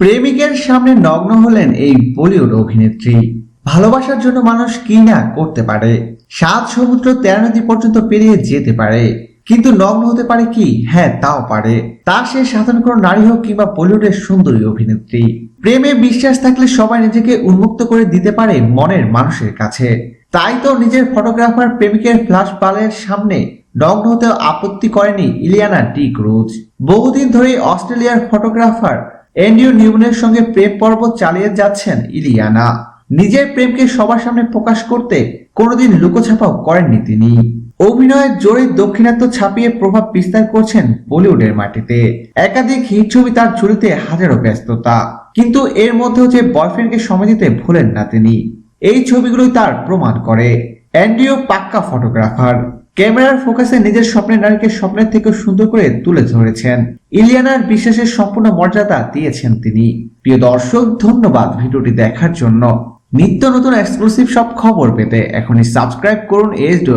প্রেমিকের সামনে নগ্ন হলেন এই বলিউড অভিনেত্রী। ভালোবাসার জন্য মানুষ কি না করতে পারে। সাত সমুদ্র তেরো নদী পর্যন্ত পেরিয়ে যেতে পারে। কিন্তু নগ্ন হতে পারে কি? হ্যাঁ তাও পারে। তা সে সাধারণ কোনো নারী হোক কিংবা বলিউডের সুন্দরী অভিনেত্রী। প্রেমে বিশ্বাস থাকলে সবাই নিজেকে উন্মুক্ত করে দিতে পারে মনের মানুষের কাছে। তাই তো নিজের ফটোগ্রাফার প্রেমিকের ফ্ল্যাশ বালের সামনে নগ্ন হতেও আপত্তি করেনি ইলিয়ানা ডি ক্রুজ। বহুদিন ধরে অস্ট্রেলিয়ার ফটোগ্রাফার এন্ডিও নিউনের সঙ্গে প্রেম পর্ব চালিয়ে যাচ্ছেন ইলিয়ানা। নিজের প্রেমকে সবার সামনে প্রকাশ করতে কোনোদিন লুকোছাপাও করেননি তিনি। অভিনয়ের জোরে দক্ষিণাত্য ছাপিয়ে প্রভাব বিস্তার করছেন বলিউডের মাটিতে। একাধিক হিট ছবি তার ঝুলিতে হাজারো ব্যস্ততা। কিন্তু এর মধ্যেও যে বয়ফ্রেন্ডকে সময় দিতে ভুলেন না তিনি। এই ছবিগুলোই তার প্রমাণ করে। অ্যান্ডিও পাক্কা ফটোগ্রাফার। ক্যামেরার ফোকাসে নিজের স্বপ্নের নারীকে স্বপ্নের থেকে সুন্দর করে তুলে ধরেছেন। ইলিয়ানার বিশ্বাসের সম্পূর্ণ মর্যাদা দিয়েছেন তিনি। প্রিয় দর্শক, ধন্যবাদ ভিডিওটি দেখার জন্য। নিত্য নতুন এক্সক্লুসিভ সব খবর পেতে এখনই সাবস্ক্রাইব করুন এস ডো